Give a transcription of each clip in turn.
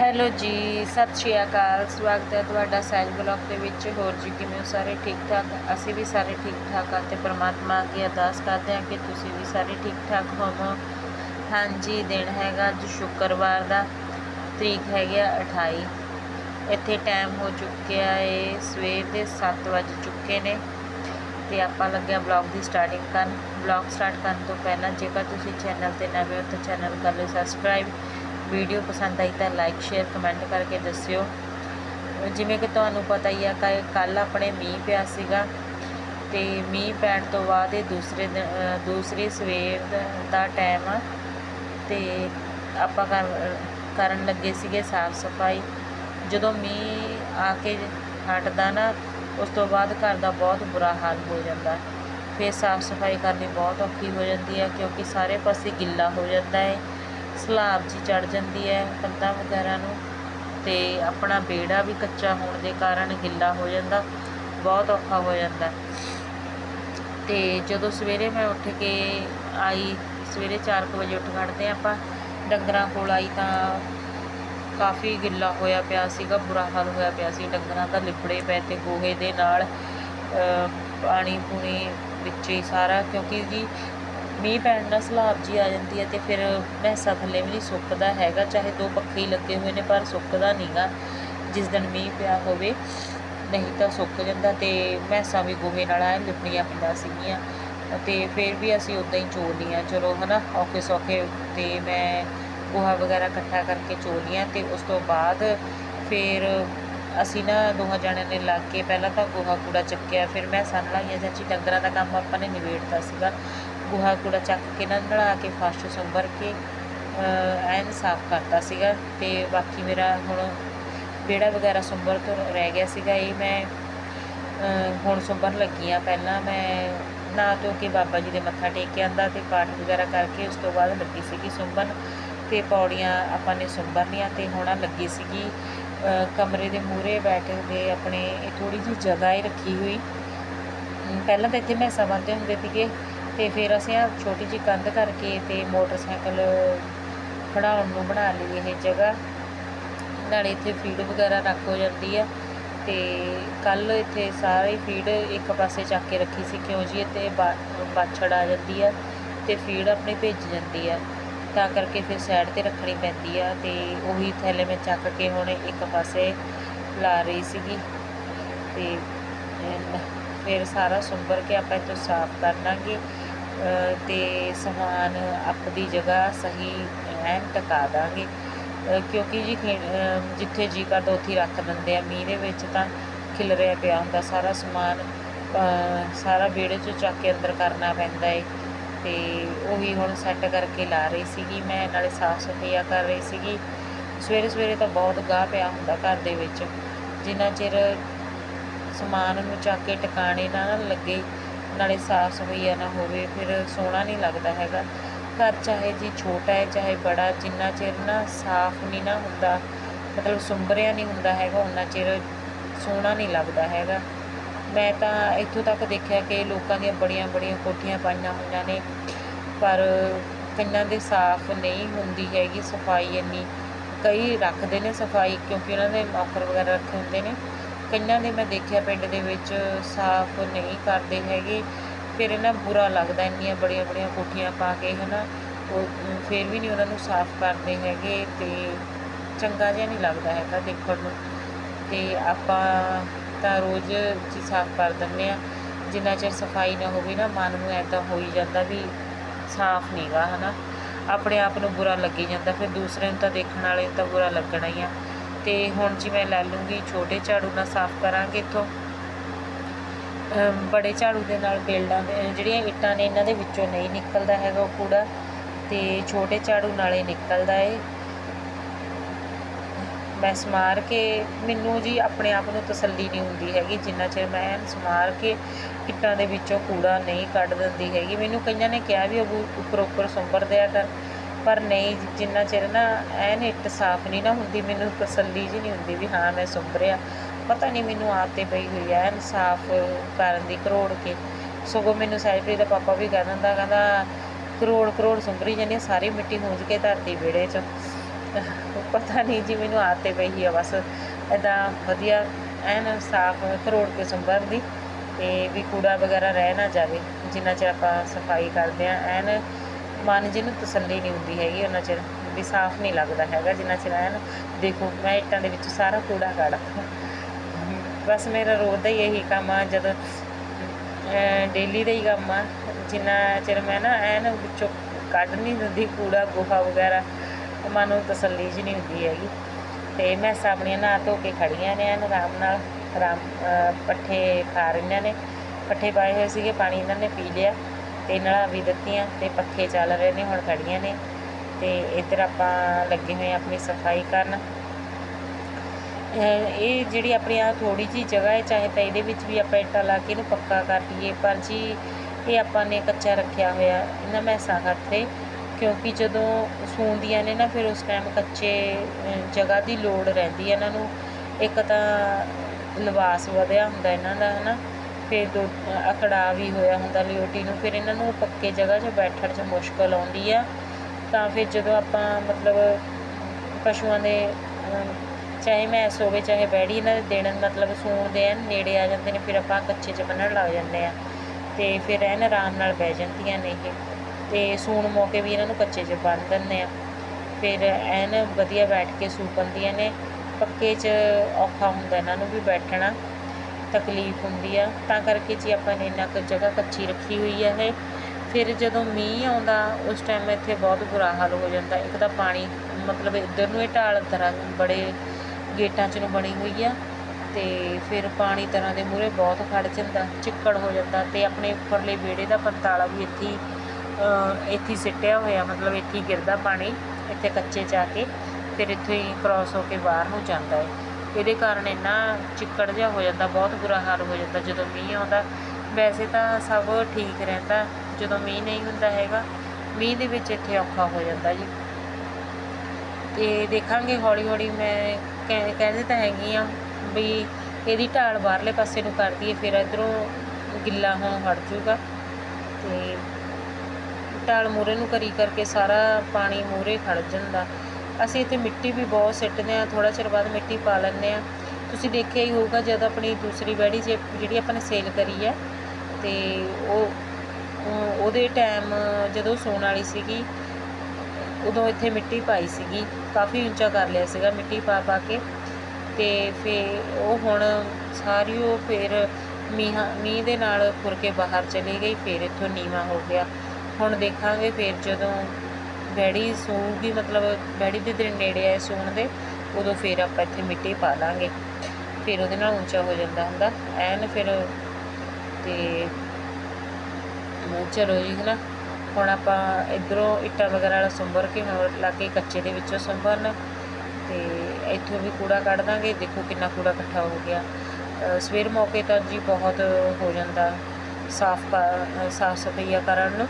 Hello ਜੀ, ਸਤਿ ਸ਼੍ਰੀ ਅਕਾਲ। ਸਵਾਗਤ ਹੈ ਤੁਹਾਡਾ ਸਹਿਜ ਬਲੌਗ ਦੇ ਵਿੱਚ। ਹੋਰ ਜੀ, ਕਿਵੇਂ ਹੋ? ਸਾਰੇ ਠੀਕ ਠਾਕ? ਅਸੀਂ ਵੀ ਸਾਰੇ ਠੀਕ ਠਾਕ ਹਾਂ ਤੇ ਪ੍ਰਮਾਤਮਾ ਅੱਗੇ ਅਰਦਾਸ ਕਰਦੇ ਹਾਂ ਕਿ ਤੁਸੀਂ ਵੀ ਸਾਰੇ ਠੀਕ ਠਾਕ ਹੋਵੋ। ਹਾਂਜੀ, ਦਿਨ ਹੈਗਾ ਅੱਜ ਸ਼ੁੱਕਰਵਾਰ ਦਾ, ਤਰੀਕ ਹੈਗੀ ਆ 28 ਇੱਥੇ ਟਾਈਮ ਹੋ ਚੁੱਕਿਆ ਏ, ਸਵੇਰ ਦੇ 7 ਵੱਜ ਚੁੱਕੇ ਨੇ ਤੇ ਆਪਾਂ ਲੱਗਿਆ ਬਲੌਗ ਦੀ ਸਟਾਰਟਿੰਗ ਕਰਨ। ਬਲੌਗ ਸਟਾਰਟ ਕਰਨ ਤੋਂ ਪਹਿਲਾਂ ਜੇਕਰ ਤੁਸੀਂ ਚੈਨਲ ਤੇ ਨਵੇਂ ਹੋ ਤਾਂ ਚੈਨਲ ਕਰ ਲਓ ਸਬਸਕ੍ਰਾਈਬ ਵੀਡੀਓ ਪਸੰਦ ਆਈ ਤਾਂ ਲਾਈਕ ਸ਼ੇਅਰ ਕਮੈਂਟ ਕਰਕੇ ਦੱਸਿਓ। ਜਿਵੇਂ ਕਿ ਤੁਹਾਨੂੰ ਪਤਾ ਹੀ ਆ ਕਿ ਕੱਲ ਆਪਣੇ ਮੀਂਹ ਪਿਆ ਸੀਗਾ ਤੇ ਮੀਂਹ ਪੈਣ ਤੋਂ ਬਾਅਦ ਇਹ ਦੂਸਰੇ ਦਿਨ ਅ, ਦੂਸਰੀ ਸਵੇਰ ਦਾ- ਟਾਈਮ ਆ ਤੇ ਆਪਾਂ ਕਰ- ਕਰਨ ਲੱਗੇ ਸੀਗੇ ਸਾਫ਼ ਸਫ਼ਾਈ। ਜਦੋਂ ਮੀਂਹ ਆ ਕੇ ਹਟਦਾ ਨਾ ਉਸ ਤੋਂ ਬਾਅਦ ਘਰ ਦਾ ਬਹੁਤ ਬੁਰਾ ਹਾਲ ਹੋ ਜਾਂਦਾ। ਫਿਰ ਸਾਫ਼ ਸਫ਼ਾਈ ਕਰਨੀ ਬਹੁਤ ਔਖੀ ਹੋ ਜਾਂਦੀ ਹੈ ਕਿਉਂਕਿ ਸਾਰੇ ਪਾਸੇ ਗਿੱਲਾ ਹੋ ਜਾਂਦਾ ਹੈ ਸਲਾਬ ਜੀ ਚੜ ਜਾਂਦੀ ਹੈ ਕੰਧਾਂ ਵਗੈਰਾ ਨੂੰ ਅਤੇ ਆਪਣਾ ਬੇੜਾ ਵੀ ਕੱਚਾ ਹੋਣ ਦੇ ਕਾਰਨ ਗਿੱਲਾ ਹੋ ਜਾਂਦਾ, ਬਹੁਤ ਔਖਾ ਹੋ ਜਾਂਦਾ। ਅਤੇ ਜਦੋਂ ਸਵੇਰੇ ਮੈਂ ਉੱਠ ਕੇ ਆਈ, ਸਵੇਰੇ ਚਾਰ ਕੁ ਵਜੇ ਉੱਠ ਖੜ੍ਹਦੇ ਹਾਂ ਆਪਾਂ, ਡੰਗਰਾਂ ਕੋਲ ਆਈ ਤਾਂ ਕਾਫੀ ਗਿੱਲਾ ਹੋਇਆ ਪਿਆ ਸੀਗਾ, ਬੁਰਾ ਹਾਲ ਹੋਇਆ ਪਿਆ ਸੀ। ਡੰਗਰਾਂ ਤਾਂ ਲਿਬੜੇ ਪਏ ਤੇ ਗੋਹੇ ਦੇ ਨਾਲ ਪਾਣੀ ਪੂਣੀ ਵਿੱਚ ਹੀ ਸਾਰਾ, ਕਿਉਂਕਿ ਜੀ ਮੀਂਹ ਪੈਣ ਨਾਲ ਸਲਾਬ ਜੀ ਆ ਜਾਂਦੀ ਹੈ ਅਤੇ ਫਿਰ ਮੈਸਾਂ ਥੱਲੇ ਵੀ ਨਹੀਂ ਸੁੱਕਦਾ ਹੈਗਾ, ਚਾਹੇ ਦੋ ਪੱਖੇ ਹੀ ਲੱਗੇ ਹੋਏ ਨੇ ਪਰ ਸੁੱਕਦਾ ਨਹੀਂਗਾ ਜਿਸ ਦਿਨ ਮੀਂਹ ਪਿਆ ਹੋਵੇ, ਨਹੀਂ ਤਾਂ ਸੁੱਕ ਜਾਂਦਾ ਅਤੇ ਮੈਸਾਂ ਵੀ ਗੋਹੇ ਨਾਲ ਐ ਲਿਪਣੀਆਂ ਪਈਆਂ ਸੀਗੀਆਂ। ਅਤੇ ਫਿਰ ਵੀ ਅਸੀਂ ਉਦਾਂ ਹੀ ਚੋ ਲਈਆਂ ਚਲੋ ਨਾ ਔਖੇ ਸੌਖੇ ਤੇ ਮੈਂ ਗੋਹਾ ਵਗੈਰਾ ਇਕੱਠਾ ਕਰਕੇ ਚੋਲੀਆਂ ਅਤੇ ਉਸ ਤੋਂ ਬਾਅਦ ਫਿਰ ਅਸੀਂ ਨਾ ਦੋਹਾਂ ਜਣਿਆਂ ਨੇ ਲੱਗ ਕੇ ਪਹਿਲਾਂ ਤਾਂ ਗੋਹਾ ਕੂੜਾ ਚੱਕਿਆ, ਫਿਰ ਮੈਂ ਸਨ ਲਾਈਆਂ ਚਾਚੀ ਡੰਗਰਾਂ ਦਾ ਕੰਮ ਆਪਾਂ ਨੇ ਨਿਬੇੜਤਾ ਸੀਗਾ। ਗੋਹਾ ਕੂੜਾ ਚੱਕ ਕੇ ਨਾ ਨਲਾ ਕੇ ਫਰਸ਼ ਸੁੰਬਰ ਕੇ ਐਨ ਸਾਫ਼ ਕਰਤਾ ਸੀਗਾ ਤੇ ਬਾਕੀ ਮੇਰਾ ਹੁਣ ਵਿਹੜਾ ਵਗੈਰਾ ਸੁੰਬਰ ਤੋਂ ਰਹਿ ਗਿਆ ਸੀਗਾ, ਇਹ ਮੈਂ ਹੁਣ ਸੁੰਬਰਨ ਲੱਗੀ ਆ ਪਹਿਲਾਂ। ਮੈਂ ਨਹਾ ਧੋ ਕੇ ਬਾਬਾ ਜੀ ਦੇ ਮੱਥਾ ਟੇਕ ਕੇ ਆਂਦਾ ਤੇ ਪਾਠ ਵਗੈਰਾ ਕਰਕੇ ਉਸ ਤੋਂ ਬਾਅਦ ਲੱਗੀ ਸੀਗੀ ਸੁੰਬਰਨ ਤੇ ਪੌੜੀਆਂ ਆਪਾਂ ਨੇ ਸੁੰਬਰਨੀਆਂ ਤੇ ਹੁਣ ਲੱਗੀ ਸੀਗੀ ਕਮਰੇ ਦੇ ਮੂਹਰੇ ਬੈਠੇ ਕੇ ਆਪਣੇ, ਇਹ ਥੋੜੀ ਜਿਹੀ ਜਗ੍ਹਾ ਹੀ ਰੱਖੀ ਹੋਈ। ਪਹਿਲਾਂ ਤਾਂ ਇੱਥੇ ਮੈਂ ਸਮਝਦੇ ਹੁੰਦੇ ਸੀਗੇ। ਤੇ ਫਿਰ ਅਸੀਂ ਆ ਛੋਟੀ ਜਿਹੀ ਕੰਧ ਕਰਕੇ ਤੇ ਮੋਟਰਸਾਈਕਲ ਖੜਾਉਣ ਨੂੰ ਬਣਾ ਲਈ ਇਹ ਜਗ੍ਹਾ। ਨਾਲੇ ਇੱਥੇ ਫੀਡ ਵਗੈਰਾ ਰੱਖ ਹੋ ਜਾਂਦੀ ਆ ਤੇ ਕੱਲ ਇੱਥੇ ਸਾਰੀ ਫੀਡ ਇੱਕ ਪਾਸੇ ਚੱਕ ਕੇ ਰੱਖੀ ਸੀ ਕਿਉਂ ਜੀ? ਇੱਥੇ ਬਾਛੜ ਆ ਜਾਂਦੀ ਆ ਤੇ ਫੀਡ ਆਪਣੀ ਭੇਜ ਜਾਂਦੀ ਆ। ਤਾਂ ਕਰਕੇ ਫਿਰ ਸਾਈਡ ਤੇ ਰੱਖਣੀ ਪੈਂਦੀ ਆ ਤੇ ਉਹੀ ਥੈਲੇ ਮੈਂ ਚੱਕ ਕੇ ਹੁਣ ਇੱਕ ਪਾਸੇ ਲਾ ਰਹੀ ਸੀਗੀ। ਤੇ ਫਿਰ ਸਾਰਾ ਸੁੰਬਰ ਕੇ ਆਪਾਂ ਇੱਥੋਂ ਸਾਫ਼ ਕਰ ਲਾਂਗੇ। ਅਤੇ ਸਮਾਨ ਆਪਦੀ ਜਗ੍ਹਾ ਸਹੀ ਐਨ ਟਿਕਾ ਦਾਂਗੇ। ਕਿਉਂਕਿ ਜੀ ਖੇ- ਜਿੱਥੇ ਜੀ ਕਰਦਾ ਉੱਥੇ ਹੀ ਰੱਖ ਦਿੰਦੇ ਆ ਮੀਂਹ ਦੇ ਵਿੱਚ ਤਾਂ ਖਿਲਰਿਆ ਪਿਆ ਹੁੰਦਾ। ਸਾਰਾ ਸਮਾਨ ਸਾਰਾ ਵਿਹੜੇ 'ਚੋਂ ਚੱਕ ਕੇ ਅੰਦਰ ਕਰਨਾ ਪੈਂਦਾ ਏ। ਅਤੇ ਉਹੀ ਹੁਣ ਸੈੱਟ ਕਰਕੇ ਲਾ ਰਹੀ ਸੀਗੀ ਮੈਂ, ਨਾਲੇ ਸਾਫ਼ ਸਫਾਈਆ ਕਰ ਰਹੀ ਸੀਗੀ। ਸਵੇਰੇ ਸਵੇਰੇ ਤਾਂ ਬਹੁਤ ਗਾਹ ਪਿਆ ਹੁੰਦਾ ਘਰ ਦੇ ਵਿੱਚ। ਜਿੰਨਾ ਚਿਰ ਸਮਾਨ ਨੂੰ ਚੱਕ ਕੇ ਟਿਕਾਣੇ ਨਾ ਲੱਗੇ ਨਾਲੇ ਸਾਫ਼ ਸਫਾਈਆ ਨਾ ਹੋਵੇ, ਫਿਰ ਸੋਹਣਾ ਨਹੀਂ ਲੱਗਦਾ ਹੈਗਾ। ਘਰ ਚਾਹੇ ਜੀ ਛੋਟਾ ਹੈ, ਚਾਹੇ ਬੜਾ, ਜਿੰਨਾ ਚਿਰ ਨਾ ਸਾਫ਼ ਨਹੀਂ ਨਾ ਹੁੰਦਾ, ਮਤਲਬ ਸੁੰਬਰਿਆ ਨਹੀਂ ਹੁੰਦਾ ਹੈਗਾ ਉਨਾ ਚਿਰ ਸੋਹਣਾ ਨਹੀਂ ਲੱਗਦਾ ਹੈਗਾ। ਮੈਂ ਤਾਂ ਇੱਥੋਂ ਤੱਕ ਦੇਖਿਆ ਕਿ ਲੋਕਾਂ ਦੀਆਂ ਬੜੀਆਂ ਬੜੀਆਂ ਕੋਠੀਆਂ ਪਾਈਆਂ ਹੋਈਆਂ ਨੇ, ਪਰ ਕਈਆਂ ਦੇ ਸਾਫ਼ ਨਹੀਂ ਹੁੰਦੀ ਹੈਗੀ ਸਫ਼ਾਈ ਇੰਨੀ। ਕਈ ਰੱਖਦੇ ਨੇ ਸਫ਼ਾਈ, ਕਿਉਂਕਿ ਉਹਨਾਂ ਦੇ ਨੌਕਰ ਵਗੈਰਾ ਰੱਖੇ ਹੁੰਦੇ ਨੇ। ਕਈਆਂ ਦੇ ਮੈਂ ਦੇਖਿਆ ਪਿੰਡ ਦੇ ਵਿੱਚ ਸਾਫ਼ ਨਹੀਂ ਕਰਦੇ ਹੈਗੇ। ਫਿਰ ਨਾ ਬੁਰਾ ਲੱਗਦਾ, ਇੰਨੀਆਂ ਬੜੀਆਂ ਬੜੀਆਂ ਕੋਠੀਆਂ ਪਾ ਕੇ ਹੈ ਨਾ ਉਹ ਫਿਰ ਵੀ ਨਹੀਂ ਉਹਨਾਂ ਨੂੰ ਸਾਫ਼ ਕਰਦੇ ਹੈਗੇ ਅਤੇ ਚੰਗਾ ਜਿਹਾ ਨਹੀਂ ਲੱਗਦਾ ਹੈਗਾ ਦੇਖਣ ਨੂੰ। ਅਤੇ ਆਪਾਂ ਤਾਂ ਰੋਜ਼ ਜੀ ਸਾਫ਼ ਕਰ ਦਿੰਦੇ ਆ ਜਿੰਨਾ ਚਿਰ ਸਫ਼ਾਈ ਨਾ ਹੋਵੇ ਨਾ, ਮਨ ਨੂੰ ਐਦਾਂ ਹੋਈ ਜਾਂਦਾ ਵੀ ਸਾਫ਼ ਨਹੀਂਗਾ ਨਾ ਆਪਣੇ ਆਪ ਨੂੰ ਬੁਰਾ ਲੱਗੀ ਜਾਂਦਾ, ਫਿਰ ਦੂਸਰੇ ਨੂੰ ਤਾਂ ਦੇਖਣ ਵਾਲੇ ਨੂੰ ਤਾਂ ਬੁਰਾ ਲੱਗਣਾ ਹੀ ਆ। ਤੇ ਹੁਣ ਜੀ ਮੈਂ ਲੈ ਲੂੰਗੀ ਛੋਟੇ ਝਾੜੂ ਨਾਲ ਸਾਫ਼ ਕਰਾਂਗੇ ਇੱਥੋਂ। ਬੜੇ ਝਾੜੂ ਦੇ ਨਾਲ ਬੇਲਡਾਂ ਜਿਹੜੀਆਂ ਇੱਟਾਂ ਨੇ ਇਹਨਾਂ ਦੇ ਵਿੱਚੋਂ ਨਹੀਂ ਨਿਕਲਦਾ ਹੈਗਾ ਉਹ ਕੂੜਾ ਤੇ ਛੋਟੇ ਝਾੜੂ ਨਾਲੇ ਨਿਕਲਦਾ ਏ। ਮੈਂ ਸਮਾਰ ਕੇ, ਮੈਨੂੰ ਜੀ ਆਪਣੇ ਆਪ ਨੂੰ ਤਸੱਲੀ ਨਹੀਂ ਹੁੰਦੀ ਹੈਗੀ ਜਿੰਨਾ ਚਿਰ ਮੈਂ ਐਨ ਸਮਾਰ ਕੇ ਇੱਟਾਂ ਦੇ ਵਿੱਚੋਂ ਕੂੜਾ ਨਹੀਂ ਕੱਢ ਦਿੰਦੀ ਹੈਗੀ। ਮੈਨੂੰ ਕਈਆਂ ਨੇ ਕਿਹਾ ਵੀ ਉਹ ਉੱਪਰ ਉੱਪਰ ਸੁੰਬਰ ਦਿਆ ਕਰ ਪਰ ਨਹੀਂ ਜਿੰਨਾ ਚਿਰ ਨਾ ਐਨ ਇੱਟ ਸਾਫ਼ ਨਹੀਂ ਨਾ ਹੁੰਦੀ ਮੈਨੂੰ ਤਸੱਲੀ ਜੀ ਨਹੀਂ ਹੁੰਦੀ ਵੀ ਹਾਂ ਮੈਂ ਸੁੰਬਰਿਆ ਪਤਾ ਨਹੀਂ ਮੈਨੂੰ ਆਦਤ 'ਤੇ ਪਈ ਹੋਈ ਐ ਐਨ ਸਾਫ਼ ਕਰਨ ਦੀ ਕਰੋੜ ਕੇ। ਸਗੋਂ ਮੈਨੂੰ ਸੈਲਫੀ ਦਾ ਪਾਪਾ ਵੀ ਕਹਿ ਦਿੰਦਾ ਕਹਿੰਦਾ ਕਰੋੜ ਕਰੋੜ ਸੁੰਬਰੀ ਜਾਂਦੀ ਆ, ਸਾਰੀ ਮਿੱਟੀ ਹੂੰਜ ਕੇ ਧਰਤੀ ਵਿਹੜੇ 'ਚ। ਪਤਾ ਨਹੀਂ ਜੀ ਮੈਨੂੰ ਆਦਤ ਪਈ ਆ ਬਸ ਇਦਾਂ ਵਧੀਆ ਐਨ ਸਾਫ਼ ਕਰੋੜ ਕੇ ਸੰਭਰ ਦੀ ਤੇ ਵੀ ਕੂੜਾ ਵਗੈਰਾ ਰਹਿ ਨਾ ਜਾਵੇ ਜਿੰਨਾ ਚਿਰ ਆਪਾਂ ਸਫ਼ਾਈ ਕਰਦੇ ਆ ਐਨ ਮਨ ਜਿਹਨੂੰ ਤਸੱਲੀ ਨਹੀਂ ਹੁੰਦੀ ਹੈਗੀ, ਉਹਨਾਂ ਚਿਰ ਵੀ ਸਾਫ਼ ਨਹੀਂ ਲੱਗਦਾ ਹੈਗਾ, ਜਿੰਨਾ ਚਿਰ ਐਨ ਦੇਖੋ, ਮੈਂ ਇੱਟਾਂ ਦੇ ਵਿੱਚ ਸਾਰਾ ਕੂੜਾ ਕੱਢਤਾ ਬਸ ਮੇਰਾ ਰੋਜ਼ ਦਾ ਹੀ ਇਹੀ ਕੰਮ ਆ, ਜਦੋਂ ਡੇਲੀ ਦਾ ਹੀ ਕੰਮ ਆ, ਜਿੰਨਾ ਚਿਰ ਮੈਂ ਨਾ ਐਨ ਵਿੱਚੋਂ ਕੱਢ ਨਹੀਂ ਦਿੰਦੀ, ਕੂੜਾ, ਗੋਹਾ ਵਗੈਰਾ, ਮਨ ਨੂੰ ਤਸੱਲੀ ਜੀ ਨਹੀਂ ਹੁੰਦੀ ਹੈਗੀ। ਤੇ ਮੈਂ ਆਪਣੀਆਂ ਨਹਾ ਧੋ ਕੇ ਖੜੀਆਂ ਨੇ, ਐਨ ਆਰਾਮ ਨਾਲ, ਆਰਾਮ ਪੱਠੇ ਖਾ ਰਹੀਆਂ ਨੇ, ਪੱਠੇ ਪਾਏ ਹੋਏ ਸੀਗੇ, ਪਾਣੀ ਇਹਨਾਂ ਨੇ ਪੀ ਲਿਆ। ਤੇ ਨਲਾ ਵੀ ਦਿੱਤੀਆਂ ਤੇ ਪੱਖੇ ਚੱਲ ਰਹੇ ਨੇ, ਹੁਣ ਖੜੀਆਂ ਨੇ ਤੇ ਇੱਧਰ ਆਪਾਂ ਲੱਗੇ ਹੋਏ ਆ ਆਪਣੀ ਸਫ਼ਾਈ ਕਰਨ। ਇਹ ਜਿਹੜੀ ਆਪਣੀ ਆ ਥੋੜੀ ਜੀ ਜਗ੍ਹਾ ਹੈ, ਚਾਹੇ ਤਾਂ ਇਹਦੇ ਵਿੱਚ ਵੀ ਆਪਾਂ ਇੱਟਾਂ ਲਾ ਕੇ ਇਹਨੂੰ ਪੱਕਾ ਕਰ ਲਈਏ, ਪਰ ਜੀ ਇਹ ਆਪਾਂ ਨੇ ਕੱਚਾ ਰੱਖਿਆ ਹੋਇਆ, ਇਹਨਾਂ ਮੈਸਾਂ ਖਾਤੇ ਕਿਉਂਕਿ ਜਦੋਂ ਸੂੰਦੀਆਂ ਨੇ ਨਾ, ਫਿਰ ਉਸ ਟਾਈਮ ਕੱਚੇ ਜਗ੍ਹਾ ਦੀ ਲੋੜ ਰਹਿੰਦੀ ਹੈ ਇਹਨਾਂ ਨੂੰ। ਇੱਕ ਤਾਂ ਲਿਬਾਸ ਵਧਿਆ ਹੁੰਦਾ ਇਹਨਾਂ ਦਾ, ਹਨਾ। ਫਿਰ ਦੋ ਅਕੜਾ ਵੀ ਹੋਇਆ ਹੁੰਦਾ ਲਿਓਟੀ ਨੂੰ, ਫਿਰ ਇਹਨਾਂ ਨੂੰ ਪੱਕੇ ਜਗ੍ਹਾ 'ਚ ਬੈਠਣ 'ਚ ਮੁਸ਼ਕਲ ਆਉਂਦੀ ਆ। ਤਾਂ ਫਿਰ ਜਦੋਂ ਆਪਾਂ ਮਤਲਬ ਪਸ਼ੂਆਂ ਦੇ ਚਾਹੇ ਮੈਸ ਹੋਵੇ, ਚਾਹੇ ਬੈੜੀ, ਇਹਨਾਂ ਦੇ ਦੇਣ ਮਤਲਬ ਸੂਣ ਦੇ ਐਨ ਨੇੜੇ ਆ ਜਾਂਦੇ ਨੇ, ਫਿਰ ਆਪਾਂ ਕੱਚੇ 'ਚ ਬੰਨਣ ਲੱਗ ਜਾਂਦੇ ਆ। ਤੇ ਫਿਰ ਐਨ ਆਰਾਮ ਨਾਲ ਬਹਿ ਜਾਂਦੀਆਂ ਨੇ ਇਹ। ਤੇ ਸੂਣ ਮੌਕੇ ਵੀ ਇਹਨਾਂ ਨੂੰ ਕੱਚੇ 'ਚ ਬੰਨ ਦਿੰਦੇ ਆ। ਫਿਰ ਐਨ ਵਧੀਆ ਬੈਠ ਕੇ ਸੂ ਪੰਦੀਆਂ ਨੇ। ਪੱਕੇ 'ਚ ਔਖਾ ਹੁੰਦਾ ਇਹਨਾਂ ਨੂੰ ਵੀ ਬੈਠਣਾ। ਤਕਲੀਫ ਹੁੰਦੀ ਆ, ਤਾਂ ਕਰਕੇ ਜੀ ਆਪਾਂ ਨੇ ਇੰਨਾ ਕੁ ਜਗ੍ਹਾ ਕੱਚੀ ਰੱਖੀ ਹੋਈ ਹੈ ਇਹ। ਫਿਰ ਜਦੋਂ ਮੀਂਹ ਆਉਂਦਾ, ਉਸ ਟਾਈਮ ਇੱਥੇ ਬਹੁਤ ਬੁਰਾ ਹਾਲ ਹੋ ਜਾਂਦਾ। ਇੱਕ ਤਾਂ ਪਾਣੀ, ਮਤਲਬ ਇੱਧਰ ਨੂੰ ਇਹ ਢਾਲ ਤਰ੍ਹਾਂ ਬੜੇ ਗੇਟਾਂ 'ਚ ਨੂੰ ਬਣੀ ਹੋਈ ਆ ਤੇ ਫਿਰ ਪਾਣੀ ਤਰ੍ਹਾਂ ਦੇ ਮੂਹਰੇ ਬਹੁਤ ਖੜ ਜਾਂਦਾ, ਚਿੱਕੜ ਹੋ ਜਾਂਦਾ ਤੇ ਆਪਣੇ ਉੱਪਰਲੇ ਵਿਹੜੇ ਦਾ ਪੰਤਾਲਾ ਵੀ ਇੱਥੇ ਇੱਥੇ ਸਿੱਟਿਆ ਹੋਇਆ, ਮਤਲਬ ਇੱਥੇ ਗਿਰਦਾ ਪਾਣੀ, ਇੱਥੇ ਕੱਚੇ ਜਾ ਕੇ, ਫਿਰ ਇੱਥੋਂ ਹੀ ਕ੍ਰਾਸ ਹੋ ਕੇ ਬਾਹਰ ਨੂੰ ਜਾਂਦਾ ਹੈ ਇਹਦੇ ਕਾਰਨ ਇੰਨਾ ਚਿੱਕੜ ਜਿਹਾ ਹੋ ਜਾਂਦਾ, ਬਹੁਤ ਬੁਰਾ ਹਾਲ ਹੋ ਜਾਂਦਾ। ਜਦੋਂ ਮੀਂਹ ਆਉਂਦਾ, ਵੈਸੇ ਤਾਂ ਸਭ ਠੀਕ ਰਹਿੰਦਾ, ਜਦੋਂ ਮੀਂਹ ਨਹੀਂ ਹੁੰਦਾ ਹੈਗਾ, ਮੀਂਹ ਦੇ ਵਿੱਚ ਇੱਥੇ ਔਖਾ ਹੋ ਜਾਂਦਾ ਜੀ। ਤੇ ਦੇਖਾਂਗੇ ਹੌਲੀ ਹੌਲੀ ਮੈਂ ਕਹਿ- ਕਹਿੰਦੇ ਤਾਂ ਹੈਗੀ ਆ ਵੀ ਇਹਦੀ ਢਾਲ ਬਾਹਰਲੇ ਪਾਸੇ ਨੂੰ ਕਰ ਦਈਏ, ਫਿਰ ਇਧਰੋਂ ਗਿੱਲਾ ਹੋਣ ਹਟ ਜਾਊਗਾ ਤੇ ਢਾਲ ਮੂਹਰੇ ਨੂੰ ਕਰੀ ਕਰਕੇ ਸਾਰਾ ਪਾਣੀ ਮੂਹਰੇ ਖੜ ਜਾਂਦਾ। ਅਸੀਂ ਇੱਥੇ ਮਿੱਟੀ ਵੀ ਬਹੁਤ ਸਿੱਟਦੇ ਆ ਥੋੜਾ ਚਿਰ ਬਾਅਦ ਮਿੱਟੀ ਪਾ ਲੈਂਦੇ ਆ ਤੁਸੀਂ ਦੇਖਿਆ ਹੀ ਹੋਊਗਾ ਜਦ ਆਪਣੀ ਦੂਸਰੀ ਬੈੜੀ ਜੇ ਜਿਹੜੀ ਆਪਾਂ ਨੇ ਸੇਲ ਕਰੀ ਹੈ ਤੇ ਉਹ ਉਹਦੇ ਟਾਈਮ ਜਦੋਂ ਸੌਣ ਵਾਲੀ ਸੀਗੀ, ਉਦੋਂ ਇੱਥੇ ਮਿੱਟੀ ਪਾਈ ਸੀਗੀ। ਕਾਫੀ ਉੱਚਾ ਕਰ ਲਿਆ ਸੀਗਾ ਮਿੱਟੀ ਪਾ ਪਾ ਕੇ ਤੇ ਫੇ ਉਹ ਹੁਣ ਸਾਰੀ ਉਹ ਫਿਰ ਮੀਂਹ ਮੀਂਹ ਦੇ ਨਾਲ ਖੁਰ ਕੇ ਬਾਹਰ ਚਲੀ ਗਈ, ਫਿਰ ਇੱਥੋਂ ਨੀਵਾ ਹੋ ਗਿਆ। ਹੁਣ ਦੇਖਾਂਗੇ ਫਿਰ ਜਦੋਂ ਬੈੜੀ ਸੂਗੀ, ਮਤਲਬ ਬੈੜੀ ਦੇ ਦਿਨ ਨੇੜੇ ਆਏ ਸੂਣ ਦੇ, ਉਦੋਂ ਫਿਰ ਆਪਾਂ ਇੱਥੇ ਮਿੱਟੀ ਪਾ ਲਾਂਗੇ। ਫਿਰ ਉਹਦੇ ਨਾਲ ਉੱਚਾ ਹੋ ਜਾਂਦਾ ਹੁੰਦਾ, ਐਨ ਫਿਰ ਤੇ ਚਲੋ ਜੀ ਹਨਾ। ਹੁਣ ਆਪਾਂ ਇਧਰੋਂ ਇੱਟਾਂ ਵਗੈਰਾ ਵਾਲਾ ਸੰਭਰ ਕੇ ਹੁਣ ਲਾ ਕੇ ਕੱਚੇ ਦੇ ਵਿੱਚੋਂ ਸੰਭਰਨ ਤੇ ਇੱਥੋਂ ਵੀ ਕੂੜਾ ਕੱਢ ਦਾਂਗੇ। ਦੇਖੋ ਕਿੰਨਾ ਕੂੜਾ ਇਕੱਠਾ ਹੋ ਗਿਆ। ਸਵੇਰ ਮੌਕੇ ਤਾਂ ਜੀ ਬਹੁਤ ਹੋ ਜਾਂਦਾ ਸਾਫ਼ ਕਰ ਸਾਫ਼ ਸਫਾਈਆ ਕਰਨ ਨੂੰ।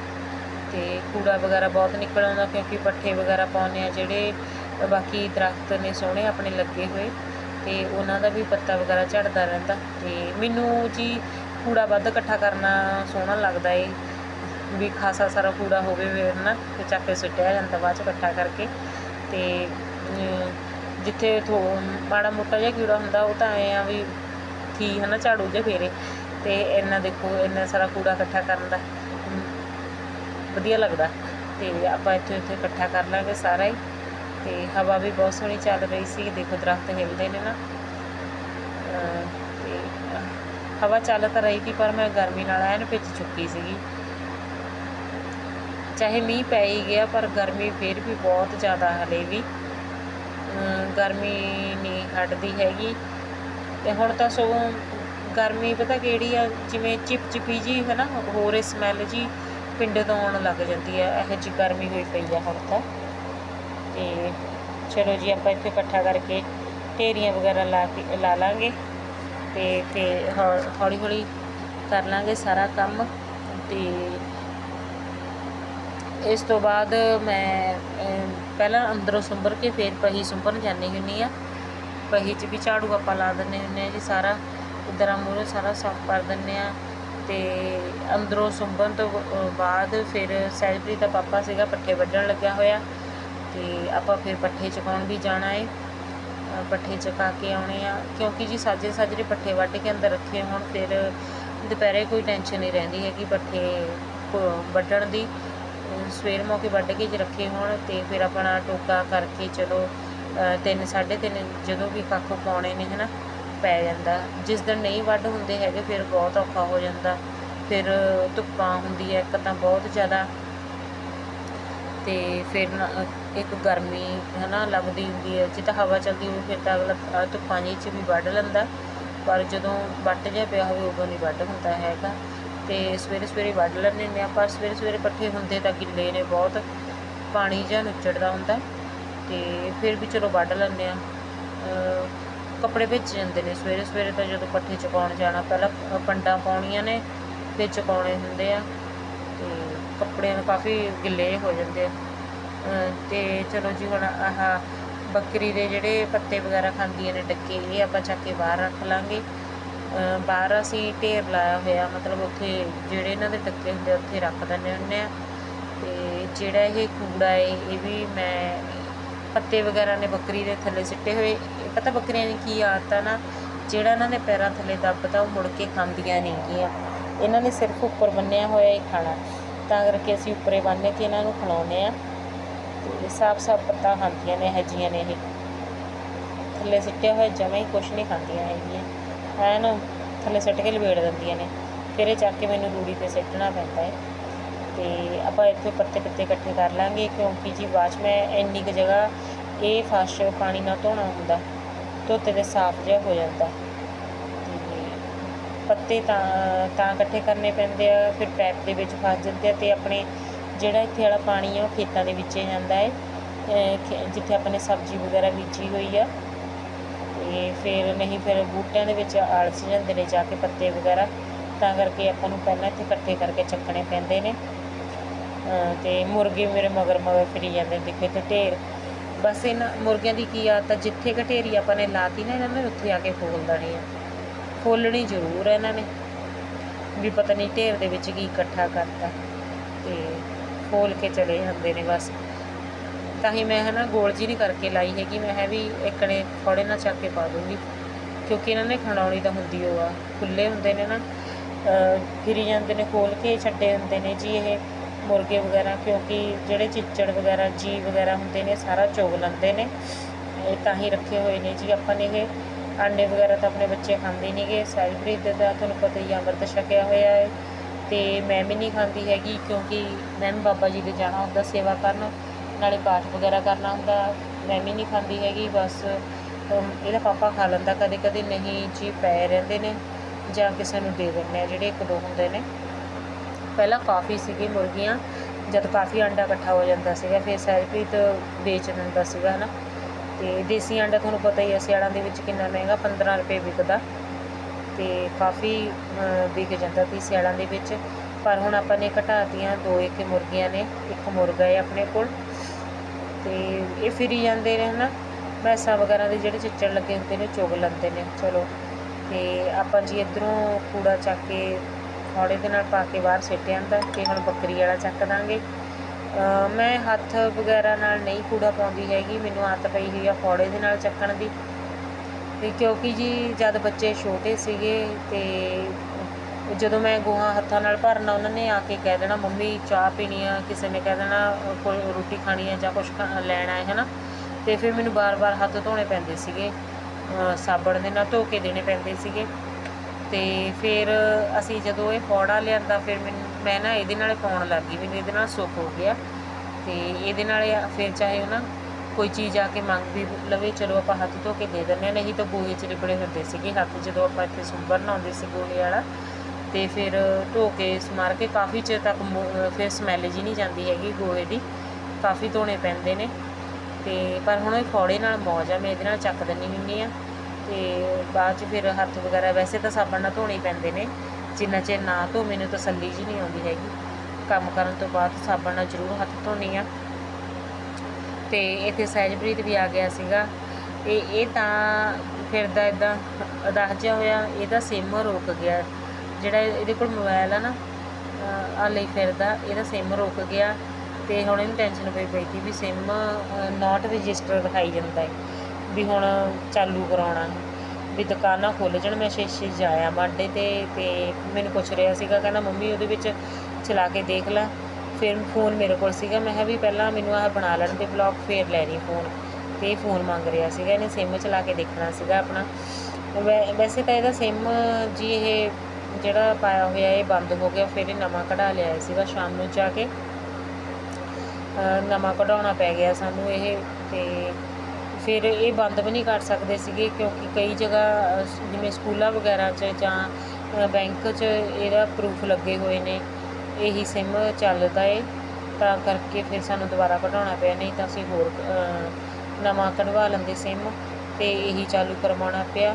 ਤੇ ਕੂੜਾ ਵਗੈਰਾ ਬਹੁਤ ਨਿਕਲ ਆਉਂਦਾ ਕਿਉਂਕਿ ਪੱਠੇ ਵਗੈਰਾ ਪਾਉਂਦੇ ਆ ਜਿਹੜੇ ਬਾਕੀ ਦਰਖਤ ਨੇ ਸੋਹਣੇ ਆਪਣੇ ਲੱਗੇ ਹੋਏ ਤੇ ਉਹਨਾਂ ਦਾ ਵੀ ਪੱਤਾ ਵਗੈਰਾ ਝੜਦਾ ਰਹਿੰਦਾ ਤੇ ਮੈਨੂੰ ਜੀ ਕੂੜਾ ਵੱਧ ਇਕੱਠਾ ਕਰਨਾ ਸੋਹਣਾ ਲੱਗਦਾ ਏ। ਵੀ ਖਾਸਾ ਸਾਰਾ ਕੂੜਾ ਹੋਵੇ ਫਿਰ ਨਾ, ਤੇ ਚੱਕ ਕੇ ਸੁੱਟਿਆ ਜਾਂਦਾ ਬਾਅਦ ਚ ਇਕੱਠਾ ਕਰਕੇ ਤੇ ਜਿੱਥੇ ਥੋ, ਮਾੜਾ ਮੋਟਾ ਜਿਹਾ ਕੀੜਾ ਹੁੰਦਾ ਉਹ ਤਾਂ ਐ ਆ ਵੀ ਠੀਕ ਹੈ ਨਾ ਝਾੜੂ ਜਿਹਾ ਫੇਰੇ ਤੇ ਇੰਨਾ ਦੇਖੋ ਇੰਨਾ ਸਾਰਾ ਕੂੜਾ ਇਕੱਠਾ ਕਰਨ ਦਾ। ਵਧੀਆ ਲੱਗਦਾ। ਤੇ ਆਪਾਂ ਇੱਥੇ ਇੱਥੇ ਇਕੱਠਾ ਕਰ ਲਾਂਗੇ ਸਾਰਾ ਹੀ। ਤੇ ਹਵਾ ਵੀ ਬਹੁਤ ਸੋਹਣੀ ਚੱਲ ਰਹੀ ਸੀ। ਦੇਖੋ ਦਰਖਤ ਹਿਲਦੇ ਨੇ ਨਾ। ਅਹ, ਤੇ ਹਵਾ ਚੱਲ ਤਾਂ ਰਹੀ ਸੀ ਪਰ ਮੈਂ ਗਰਮੀ ਨਾਲ ਐਨ ਭਿੱਜ ਚੁੱਕੀ ਸੀਗੀ। ਚਾਹੇ ਮੀਂਹ ਪੈ ਹੀ ਗਿਆ ਪਰ ਗਰਮੀ ਫਿਰ ਵੀ ਬਹੁਤ ਜ਼ਿਆਦਾ ਹਲੇ ਵੀ। ਗਰਮੀ ਨਹੀਂ ਹਟਦੀ ਹੈਗੀ। ਤੇ ਹੁਣ ਤਾਂ ਸਗੋਂ ਗਰਮੀ ਪਤਾ ਕਿਹੜੀ ਆ? ਜਿਵੇਂ ਚਿਪਚਿਪੀ ਜੀ ਹੈ ਨਾ ਹੋਰ ਸਮੈਲ ਜੀ ਪਿੰਡ ਤੋਂ ਆਉਣ ਲੱਗ ਜਾਂਦੀ ਹੈ, ਇਹੋ ਜਿਹੀ ਗਰਮੀ ਹੋਈ ਪਈ ਆ ਹੁਣ ਤਾਂ। ਤੇ ਚਲੋ ਜੀ, ਆਪਾਂ ਇੱਥੇ ਇਕੱਠਾ ਕਰਕੇ ਢੇਰੀਆਂ ਵਗੈਰਾ ਲਾ ਕੇ, ਲਾ ਲਾਂਗੇ ਤੇ ਫਿਰ ਹੌਲੀ ਹੌਲੀ ਕਰ ਲਾਂਗੇ ਸਾਰਾ ਕੰਮ। ਤੇ ਇਸ ਤੋਂ ਬਾਅਦ ਮੈਂ ਪਹਿਲਾਂ ਅੰਦਰੋਂ ਸੁੰਬਰ ਕੇ ਫਿਰ ਪਹੀ ਸੁੰਬਰਨ ਜਾਂਦੀ ਹੁੰਦੀ ਆ ਪਹੀ 'ਚ ਵੀ ਝਾੜੂ ਆਪਾਂ ਲਾ ਦਿੰਦੇ ਹੁੰਦੇ ਆ ਜੀ ਸਾਰਾ। ਦਰਾਂ ਮੂਹਰੇ ਸਾਰਾ ਸਾਫ਼ ਕਰ ਦਿੰਦੇ ਆ ਅਤੇ ਅੰਦਰੋਂ ਸੁੰਬਰਨ ਤੋਂ ਬਾਅਦ ਫਿਰ ਸਹਿਜਪ੍ਰੀਤ ਦਾ ਪਾਪਾ ਸੀਗਾ ਪੱਠੇ ਵੱਢਣ ਲੱਗਿਆ ਹੋਇਆ ਅਤੇ ਆਪਾਂ ਫਿਰ ਪੱਠੇ ਚਕਾਉਣ ਵੀ ਜਾਣਾ ਏ। ਪੱਠੇ ਚੁਕਾ ਕੇ ਆਉਣੇ ਆ ਕਿਉਂਕਿ ਜੀ ਸਾਜਰੇ ਸਾਜਰੇ ਪੱਠੇ ਵੱਢ ਕੇ ਅੰਦਰ ਰੱਖੇ ਹੋਣ ਫਿਰ ਦੁਪਹਿਰੇ ਕੋਈ ਟੈਨਸ਼ਨ ਨਹੀਂ ਰਹਿੰਦੀ ਹੈਗੀ ਪੱਠੇ ਵੱਢਣ ਦੀ। ਸਵੇਰ ਮੌਕੇ ਵੱਢ ਕੇ ਜੇ ਰੱਖੇ ਹੋਣ ਤੇ ਫਿਰ ਆਪਣਾ ਟੋਕਾ ਕਰਕੇ ਚਲੋ ਅ, ਤਿੰਨ ਸਾਢੇ ਤਿੰਨ ਜਦੋਂ ਵੀ ਕੱਖ ਪਾਉਣੇ ਨੇ ਹਨਾ। ਪੈ ਜਾਂਦਾ। ਜਿਸ ਦਿਨ ਨਹੀਂ ਵੱਢ ਹੁੰਦੇ ਹੈਗੇ, ਫਿਰ ਬਹੁਤ ਔਖਾ ਹੋ ਜਾਂਦਾ। ਫਿਰ ਧੁੱਪਾਂ ਹੁੰਦੀ ਹੈ, ਇੱਕ ਤਾਂ ਬਹੁਤ ਜ਼ਿਆਦਾ। ਤੇ ਫਿਰ ਨਾ- ਇੱਕ ਗਰਮੀ ਹੈ ਨਾ ਲੱਗਦੀ ਹੁੰਦੀ ਹੈ। ਜੇ ਤਾਂ ਹਵਾ ਚੱਲਦੀ ਹੋਵੇ, ਫਿਰ ਤਾਂ ਅਗਲਾ ਧੁੱਪਾਂ ਜਿਹੀ 'ਚ ਵੀ ਵੱਢ ਲੈਂਦਾ। ਪਰ ਜਦੋਂ ਵੱਟ ਜਿਹਾ ਪਿਆ ਹੋਵੇ, ਉਦੋਂ ਨਹੀਂ ਵੱਢ ਹੁੰਦਾ ਹੈਗਾ। ਤੇ ਸਵੇਰੇ ਸਵੇਰੇ ਵੱਢ ਲੈਂਦੇ ਨੇ ਆਪਾਂ ਸਵੇਰੇ ਸਵੇਰੇ ਇਕੱਠੇ ਹੁੰਦੇ ਤਾਂ ਗਿੱਲੇ ਨੇ ਬਹੁਤ। ਪਾਣੀ ਜਿਹਾ ਨੁੱਚੜਦਾ ਹੁੰਦਾ। ਤੇ ਫਿਰ ਵੀ ਚਲੋ ਵੱਢ ਲੈਂਦੇ ਆ ਕੱਪੜੇ ਭਿੱਜ ਜਾਂਦੇ ਨੇ। ਸਵੇਰੇ ਸਵੇਰੇ ਤਾਂ ਜਦੋਂ ਪੱਠੇ ਚੁਕਾਉਣ ਜਾਣਾ ਪਹਿਲਾਂ ਪੰਡਾਂ ਪਾਉਣੀਆਂ ਨੇ ਫਿਰ ਚੁਕਾਉਣੇ ਹੁੰਦੇ ਆ ਤੇ ਕੱਪੜਿਆਂ ਨੂੰ ਕਾਫੀ ਗਿੱਲੇ ਹੋ ਜਾਂਦੇ ਆ। ਅ, ਤੇ ਚਲੋ ਜੀ ਹੁਣ ਆਹ ਬੱਕਰੀ ਦੇ ਜਿਹੜੇ ਪੱਤੇ ਵਗੈਰਾ ਖਾਂਦੀਆਂ ਨੇ ਡੱਕੇ ਇਹ ਆਪਾਂ ਚੱਕ ਕੇ ਬਾਹਰ ਰੱਖ ਲਾਂਗੇ। ਬਾਹਰ ਅਸੀਂ ਢੇਰ ਲਾਇਆ ਹੋਇਆ ਮਤਲਬ ਉੱਥੇ ਜਿਹੜੇ ਇਹਨਾਂ ਦੇ ਡੱਕੇ ਹੁੰਦੇ ਆ, ਉੱਥੇ ਰੱਖ ਦਿੰਦੇ ਹੁੰਦੇ ਆ। ਤੇ ਜਿਹੜਾ ਇਹ ਕੂੜਾ ਹੈ ਇਹ ਵੀ ਮੈਂ ਪੱਤੇ ਵਗੈਰਾ ਨੇ ਬੱਕਰੀ ਦੇ ਥੱਲੇ ਸਿੱਟੇ ਹੋਏ। ਪਤਾ ਬੱਕਰੀਆਂ ਦੀ ਕੀ ਆਦਤ ਆ ਨਾ, ਜਿਹੜਾ ਇਹਨਾਂ ਦੇ ਪੈਰਾਂ ਥੱਲੇ ਦੱਬਦਾ, ਉਹ ਮੁੜ ਕੇ ਖਾਂਦੀਆਂ ਨਹੀਂ ਗੀਆਂ ਇਹਨਾਂ ਨੇ ਸਿਰਫ ਉੱਪਰ ਬੰਨਿਆ ਹੋਇਆ ਹੀ ਖਾਣਾ। ਤਾਂ ਕਰਕੇ ਅਸੀਂ ਉੱਪਰੇ ਬੰਨ੍ਹ ਕੇ ਇਹਨਾਂ ਨੂੰ ਖਿਲਾਉਂਦੇ ਆ ਤੇ ਸਾਫ਼ ਸਾਫ਼ ਪੱਤਾ ਖਾਂਦੀਆਂ ਨੇ, ਇਹੋ ਜਿਹੀਆਂ ਨੇ ਇਹ। ਥੱਲੇ ਸਿੱਟਿਆ ਹੋਇਆ ਜਮਾਂ ਹੀ ਕੁਛ ਨਹੀਂ ਖਾਂਦੀਆਂ ਹੈਗੀਆਂ। ਐਨ ਥੱਲੇ ਸਿੱਟ ਕੇ ਲਵੇੜ ਦਿੰਦੀਆਂ ਨੇ। ਫਿਰ ਇਹ ਚੱਕ ਕੇ ਮੈਨੂੰ ਰੂੜੀ 'ਤੇ ਸਿੱਟਣਾ ਪੈਂਦਾ ਹੈ। ਤੇ ਆਪਾਂ ਇੱਥੇ ਪੱਤੇ ਪੱਤੇ ਇਕੱਠੇ ਕਰ ਲਾਂਗੇ ਕਿਉਂਕਿ ਜੀ ਬਾਅਦ 'ਚ ਮੈਂ ਇੰਨੀ ਕੁ ਜਗ੍ਹਾ ਇਹ ਫਰਸ਼ ਪਾਣੀ ਨਾਲ ਧੋਣਾ ਹੁੰਦਾ, ਧੋਤੇ ਦੇ ਸਾਫ਼ ਜਿਹਾ ਹੋ ਜਾਂਦਾ। ਤੇ ਪੱਤੇ ਤਾਂ ਤਾਂ ਇਕੱਠੇ ਕਰਨੇ ਪੈਂਦੇ ਆ, ਫਿਰ ਪੈਪ ਦੇ ਵਿੱਚ ਫਸ ਜਾਂਦੇ ਆ ਤੇ ਆਪਣੇ ਜਿਹੜਾ ਇੱਥੇ ਵਾਲਾ ਪਾਣੀ ਆ ਉਹ ਖੇਤਾਂ ਦੇ ਵਿੱਚ ਜਾਂਦਾ ਹੈ ਖੇ- ਜਿੱਥੇ ਆਪਾਂ ਨੇ ਸਬਜ਼ੀ ਵਗੈਰਾ ਬੀਜੀ ਹੋਈ ਆ। ਤੇ ਫਿਰ ਨਹੀਂ ਫਿਰ ਬੂਟਿਆਂ ਦੇ ਵਿੱਚ ਆਲਸ ਜਾਂਦੇ ਨੇ ਜਾ ਕੇ ਪੱਤੇ ਵਗੈਰਾ, ਤਾਂ ਕਰਕੇ ਆਪਾਂ ਨੂੰ ਪਹਿਲਾਂ ਇੱਥੇ ਇਕੱਠੇ ਕਰਕੇ ਚੱਕਣੇ ਪੈਂਦੇ ਨੇ। ਤੇ ਮੁਰਗੇ ਮੇਰੇ ਮਗਰ ਮਗਰ ਫਿਰੀ ਜਾਂਦੇ ਨੇ, ਦੇਖੋ ਢੇਰ। ਬਸ ਇਹਨਾਂ ਮੁਰਗਿਆਂ ਦੀ ਕੀ ਆਦਤ ਆ, ਜਿੱਥੇ ਘਟੇਰੀ ਆਪਾਂ ਨੇ ਲਾਤੀ ਨਾ ਇਹਨਾਂ ਨੇ, ਉੱਥੇ ਆ ਕੇ ਫੋਲ ਦੇਣੀ ਆ। ਫੋਲਣੀ ਜ਼ਰੂਰ ਹੈ ਇਹਨਾਂ ਨੇ। ਵੀ ਪਤਾ ਨਹੀਂ ਢੇਰ ਦੇ ਵਿੱਚ ਕੀ ਇਕੱਠਾ ਕਰਤਾ, ਤੇ ਫੋਲ ਕੇ ਚਲੇ ਜਾਂਦੇ ਨੇ ਬਸ। ਤਾਂ ਹੀ ਮੈਂ ਹਨਾ ਗੋਲ ਜੀ ਨਹੀਂ ਕਰਕੇ ਲਾਈ ਹੈਗੀ, ਮੈਂ ਹੈ ਵੀ ਇੱਕਣੇ ਫੋੜੇ ਨਾਲ ਚੱਕ ਕੇ ਪਾ ਦੂੰਗੀ। ਕਿਉਂਕਿ ਇਹਨਾਂ ਨੇ ਖਣਾਉਣੀ ਤਾਂ ਹੁੰਦੀ ਉਹ ਆ ਖੁੱਲੇ ਹੁੰਦੇ ਨੇ ਨਾ ਫਿਰੀ ਜਾਂਦੇ ਨੇ, ਖੋਲ ਕੇ ਛੱਡੇ ਹੁੰਦੇ ਨੇ ਜੀ ਇਹ। ਮੁਰਗੇ ਵਗੈਰਾ, ਕਿਉਂਕਿ ਜਿਹੜੇ ਚਿੱਚੜ ਵਗੈਰਾ ਜੀ ਵਗੈਰਾ ਹੁੰਦੇ ਨੇ ਸਾਰਾ ਚੁਗ ਲੈਂਦੇ ਨੇ। ਇਹ ਤਾਂ ਹੀ ਰੱਖੇ ਹੋਏ ਨੇ ਜੀ ਆਪਾਂ ਨੇ ਇਹ। ਆਂਡੇ ਵਗੈਰਾ ਤਾਂ ਆਪਣੇ ਬੱਚੇ ਖਾਂਦੇ ਨਹੀਂਗੇ ਸੈਲਬਰੀ ਦਾ ਤੁਹਾਨੂੰ ਪਤਾ ਹੀ ਅੰਮ੍ਰਿਤ ਛਕਿਆ ਹੋਇਆ ਹੈ। ਤੇ ਮੈਂ ਵੀ ਨਹੀਂ ਖਾਂਦੀ ਹੈਗੀ, ਕਿਉਂਕਿ ਮੈਂ ਵੀ ਬਾਬਾ ਜੀ ਦੇ ਜਾਣਾ ਹੁੰਦਾ, ਸੇਵਾ ਕਰਨ। ਨਾਲੇ ਪਾਠ ਵਗੈਰਾ ਕਰਨਾ ਹੁੰਦਾ। ਮੈਂ ਵੀ ਨਹੀਂ ਖਾਂਦੀ ਹੈਗੀ, ਬਸ ਇਹਦਾ ਪਾਪਾ ਖਾ ਲੈਂਦਾ। ਕਦੇ ਕਦੇ ਨਹੀਂ ਜੀ, ਪਏ ਰਹਿੰਦੇ ਨੇ। ਜਾਂ ਕਿਸੇ ਨੂੰ ਦੇ ਦਿੰਦੇ ਆ, ਜਿਹੜੇ ਇੱਕ ਦੋ ਹੁੰਦੇ ਨੇ। ਪਹਿਲਾਂ ਕਾਫੀ ਸੀਗੀ ਮੁਰਗੀਆਂ, ਜਦ ਕਾਫੀ ਆਂਡਾ ਇਕੱਠਾ ਹੋ ਜਾਂਦਾ ਸੀਗਾ, ਫਿਰ ਸੈਲਪ੍ਰੀਤ ਵੇਚ ਦਿੰਦਾ ਸੀਗਾ, ਹਨਾ। ਤੇ ਦੇਸੀ ਆਂਡਾ ਤੁਹਾਨੂੰ ਪਤਾ ਹੀ ਹੈ ਸਿਆਲਾਂ ਦੇ ਵਿੱਚ ਕਿੰਨਾ ਮਹਿੰਗਾ 15 ਰੁਪਏ ਵਿਕਦਾ। ਤੇ ਕਾਫੀ ਵਿਕ ਜਾਂਦਾ ਸੀ ਸਿਆਲਾਂ ਦੇ ਵਿੱਚ। ਪਰ ਹੁਣ ਆਪਾਂ ਨੇ ਘਟਾਤੀਆਂ ਦੋ ਇੱਕ ਮੁਰਗੀਆਂ ਨੇ, ਇੱਕ ਮੁਰਗਾ ਹੈ ਆਪਣੇ ਕੋਲ। ਤੇ ਇਹ ਫਿਰੀ ਜਾਂਦੇ ਨੇ, ਹਨਾ। ਮੈਸਾਂ ਵਗੈਰਾ ਦੇ ਜਿਹੜੇ ਚਿੱਚੜ ਲੱਗੇ ਹੁੰਦੇ ਨੇ, ਚੁਗ ਲੈਂਦੇ ਨੇ। ਚਲੋ, ਤੇ ਆਪਾਂ ਜੀ ਇਧਰੋਂ ਕੂੜਾ ਚੱਕ ਕੇ ਫੌੜੇ ਦੇ ਨਾਲ ਪਾ ਕੇ ਬਾਹਰ ਸਿੱਟ ਜਾਂਦਾ ਤੇ ਹੁਣ ਬੱਕਰੀ ਵਾਲਾ ਚੱਕ ਦਾਂਗੇ। ਮੈਂ ਹੱਥ ਵਗੈਰਾ ਨਾਲ ਨਹੀਂ ਕੂੜਾ ਪਾਉਂਦੀ ਹੈਗੀ, ਮੈਨੂੰ ਆਦਤ ਪਈ ਹੋਈ ਆ ਫੌੜੇ ਦੇ ਨਾਲ ਚੱਕਣ ਦੀ। ਤੇ ਕਿਉਂਕਿ ਜੀ ਜਦ ਬੱਚੇ ਛੋਟੇ ਸੀਗੇ ਤੇ ਜਦੋਂ ਮੈਂ ਗੋਹਾ ਹੱਥਾਂ ਨਾਲ ਭਰਨਾ ਉਹਨਾਂ ਨੇ ਆ ਕੇ ਕਹਿ ਦੇਣਾ, ਮੰਮੀ, ਚਾਹ ਪੀਣੀ ਆ। ਕਿਸੇ ਨੇ ਕਹਿ ਦੇਣਾ, ਕੋਈ ਰੋਟੀ ਖਾਣੀ ਆ ਜਾਂ ਕੁਝ ਲੈਣਾ ਹੈ, ਹਨਾ। ਤੇ ਫਿਰ ਮੈਨੂੰ ਬਾਰ-ਬਾਰ ਹੱਥ ਧੋਣੇ ਪੈਂਦੇ ਸੀਗੇ ਸਾਬਣ ਦੇ ਨਾਲ ਧੋ ਕੇ ਦੇਣੇ ਪੈਂਦੇ ਸੀਗੇ। ਤੇ ਫਿਰ ਅਸੀਂ ਜਦੋਂ ਇਹ ਫੌੜਾ ਲਿਆਂਦਾ, ਫਿਰ ਮੈਨੂੰ, ਮੈਂ ਨਾ ਇਹਦੇ ਨਾਲ ਪਾਉਣ ਲੱਗ ਗਈ, ਮੈਨੂੰ ਇਹਦੇ ਨਾਲ ਸੁੱਖ ਹੋ ਗਿਆ। ਤੇ ਇਹਦੇ ਨਾਲ ਇਹ ਫਿਰ ਚਾਹੇ ਉਹ ਨਾ ਕੋਈ ਚੀਜ਼ ਆ ਕੇ ਮੰਗ ਵੀ ਲਵੇ, ਚਲੋ ਆਪਾਂ ਹੱਥ ਧੋ ਕੇ ਦੇ ਦਿੰਦੇ ਹਾਂ ਨਹੀਂ ਤਾਂ ਗੋਹੇ 'ਚ ਲਿਬੜੇ ਹੁੰਦੇ ਸੀਗੇ ਹੱਥ, ਜਦੋਂ ਆਪਾਂ ਇੱਥੇ ਸੁੰਬਰ ਨਹਾਉਂਦੇ ਸੀ ਗੋਹੇ ਵਾਲਾ। ਤੇ ਫਿਰ ਧੋ ਕੇ, ਸਮਾਰ ਕੇ ਕਾਫੀ ਚਿਰ ਤੱਕ ਮੋ- ਅਹ ਫਿਰ ਸਮੈਲ ਜੀ ਨਹੀਂ ਜਾਂਦੀ ਹੈਗੀ ਗੋਹੇ ਦੀ, ਕਾਫੀ ਧੋਣੇ ਪੈਂਦੇ ਨੇ। ਤੇ ਪਰ ਹੁਣ ਇਹ ਫੌੜੇ ਨਾਲ ਮੌਜ ਆ, ਮੈਂ ਇਹਦੇ ਨਾਲ ਚੱਕ ਦਿੰਦੀ ਹੁੰਦੀ ਆ। ਤੇ ਬਾਅਦ ਚ ਫਿਰ ਹੱਥ ਵਗੈਰਾ ਵੈਸੇ ਤਾਂ ਸਾਬਣ ਨਾਲ ਧੋਣੇ ਹੀ ਪੈਂਦੇ ਨੇ। ਜਿੰਨਾ ਚਿਰ ਨਾ ਧੋ, ਮੈਨੂੰ ਤਸੱਲੀ ਜੀ ਨਹੀਂ ਆਉਂਦੀ ਹੈਗੀ। ਕੰਮ ਕਰਨ ਤੋਂ ਬਾਅਦ ਸਾਬਣ ਨਾਲ ਜ਼ਰੂਰ ਹੱਥ ਧੋਣੀ ਆ। ਤੇ ਇੱਥੇ ਸਹਿਜਪ੍ਰੀਤ ਵੀ ਆ ਗਿਆ ਸੀਗਾ। ਇਹ ਇਹ ਤਾਂ ਫਿਰਦਾ ਇਦਾਂ ਅਦਾਹ ਜਿਹਾ ਹੋਇਆ, ਇਹਦਾ ਸਿਮ ਰੁਕ ਗਿਆ। ਜਿਹੜਾ ਇਹਦੇ ਕੋਲ ਮੋਬਾਈਲ ਆ ਨਾ ਆ ਲਈ ਫਿਰਦਾ, ਇਹਦਾ ਸਿਮ ਰੁਕ ਗਿਆ। ਤੇ ਹੁਣ ਇਹਨੂੰ ਟੈਨਸ਼ਨ ਪਈ ਪਈ ਸੀ ਵੀ ਸਿਮ ਨਾਟ ਰਜਿਸਟਰ ਦਿਖਾਈ ਜਾਂਦਾ ਹੈ। ਵੀ ਹੁਣ ਚਾਲੂ ਕਰਾਉਣਾ। ਵੀ ਦੁਕਾਨਾਂ ਖੁੱਲ੍ਹ ਜਾਣ, ਮੈਂ ਛੇ ਛੇ ਜਾਇਆ ਬਾਡੇ ਤੇ ਅਤੇ ਮੈਨੂੰ ਪੁੱਛ ਰਿਹਾ ਸੀਗਾ, ਕਹਿੰਦਾ, ਮੰਮੀ, ਉਹਦੇ ਵਿੱਚ ਚਲਾ ਕੇ ਦੇਖ ਲੈ। ਫਿਰ ਫੋਨ ਮੇਰੇ ਕੋਲ ਸੀਗਾ, ਮੈਂ ਕਿਹਾ ਵੀ ਪਹਿਲਾਂ ਮੈਨੂੰ ਆਹ ਬਣਾ ਲੈਣ ਦੇ ਬਲੌਗ, ਫਿਰ ਲੈ ਲਈ ਫੋਨ। ਅਤੇ ਇਹ ਫੋਨ ਮੰਗ ਰਿਹਾ ਸੀਗਾ, ਇਹਨੇ ਸਿਮ ਚਲਾ ਕੇ ਦੇਖਣਾ ਸੀਗਾ ਆਪਣਾ। ਵੈ- ਵੈਸੇ ਤਾਂ ਇਹਦਾ ਸਿਮ ਜੀ ਇਹ ਜਿਹੜਾ ਪਾਇਆ ਹੋਇਆ, ਇਹ ਬੰਦ ਹੋ ਗਿਆ, ਫਿਰ ਇਹ ਨਵਾਂ ਕਢਾ ਲਿਆ ਸੀਗਾ ਸ਼ਾਮ ਨੂੰ ਜਾ ਕੇ। ਨਵਾਂ ਕਢਾਉਣਾ ਪੈ ਗਿਆ ਸਾਨੂੰ ਇਹ, ਤੇ ਫਿਰ ਇਹ ਬੰਦ ਵੀ ਨਹੀਂ ਕਰ ਸਕਦੇ ਸੀਗੇ ਕਿਉਂਕਿ ਕਈ ਜਗ੍ਹਾ ਜਿਵੇਂ ਸਕੂਲਾਂ ਵਗੈਰਾ 'ਚ ਜਾਂ ਬੈਂਕ 'ਚ ਇਹਦਾ ਪਰੂਫ ਲੱਗੇ ਹੋਏ ਨੇ। ਇਹੀ ਸਿਮ ਚੱਲਦਾ ਏ। ਤਾਂ ਕਰਕੇ ਫਿਰ ਸਾਨੂੰ ਦੁਬਾਰਾ ਕਢਾਉਣਾ ਪਿਆ, ਨਹੀਂ ਤਾਂ ਅਸੀਂ ਹੋਰ ਨਵਾਂ ਕਢਵਾ ਲੈਂਦੇ ਸਿਮ ਤੇ ਇਹੀ ਚਾਲੂ ਕਰਵਾਉਣਾ ਪਿਆ।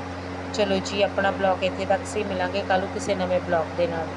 ਚਲੋ ਜੀ, ਆਪਣਾ ਬਲੌਗ ਇੱਥੇ ਤੱਕ ਸੀ, ਮਿਲਾਂਗੇ ਕੱਲ੍ਹ ਨੂੰ ਕਿਸੇ ਨਵੇਂ ਬਲੌਗ ਦੇ ਨਾਲ।